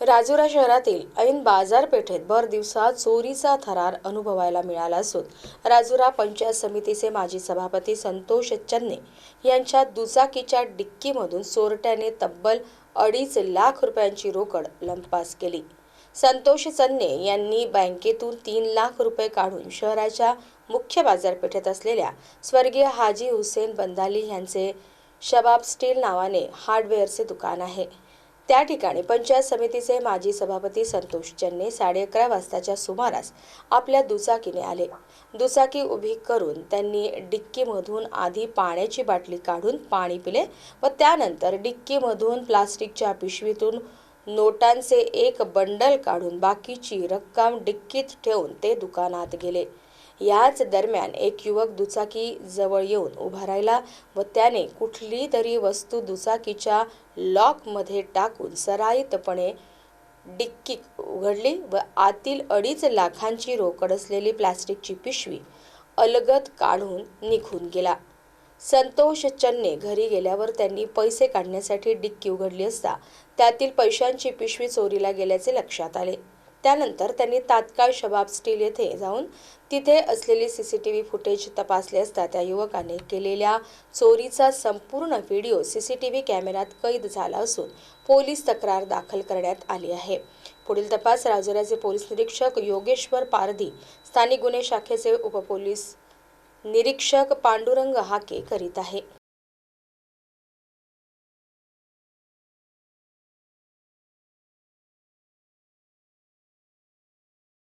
राजुरा शहरातील ऐन बाजारपेठेत भर दिवसा चोरीचा थरार अनुभवायला मिळाला असून राजुरा पंचायत समितीचे माजी सभापती संतोष चन्ने यांच्या दुचाकीच्या डिक्कीमधून चोरट्याने तब्बल अडीच लाख रुपयांची रोकड लंपास केली. संतोष चन्ने यांनी बँकेतून तीन लाख रुपये काढून शहराच्या मुख्य बाजारपेठेत असलेल्या स्वर्गीय हाजी हुसेन बंदाली यांचे शबाब स्टील नावाने हार्डवेअरचे दुकान आहे. त्या ठिकाणी पंचायत समितीचे माजी सभापती संतोष चन्ने साडे अकरा वाजताच्या सुमारास आपल्या दुचाकीने आले. दुचाकी उभी करून त्यांनी डिक्कीमधून आधी पाण्याची बाटली काढून पाणी पिले व त्यानंतर डिक्कीमधून प्लास्टिकच्या पिशवीतून नोटांचे एक बंडल काढून बाकीची रक्कम डिक्कीत ठेवून ते दुकानात गेले. याच दरम्यान एक युवक दुचाकी जवळ येऊन उभा राहिला व त्याने कुठली तरी वस्तू दुचाकीच्या लॉकमध्ये टाकून सराईतपणे डिक्की उघडली व आतील अडीच लाखांची रोकड असलेली प्लास्टिकची पिशवी अलगद काढून निघून गेला. संतोष चन्ने घरी गेल्यावर त्यांनी पैसे काढण्यासाठी डिक्की उघडली असता त्यातील पैशांची पिशवी चोरीला गेल्याचे लक्षात आले. त्यानंतर त्यांनी तात्काळ शबाब स्टील येथे जाऊन तिथे असलेले C C T V footage तपासले असता त्या युवकाने केलेल्या चोरीचा संपूर्ण video C C T V कॅमेऱ्यात कैद झाला असून पोलीस तक्रार दाखल करण्यात आली आहे. पुढील तपास राजुऱ्याचे पोलीस निरीक्षक योगेश्वर पारधी स्थानिक गुन्हे शाखेचे उपपोलीस निरीक्षक पांडुरंग हाके करीत आहे.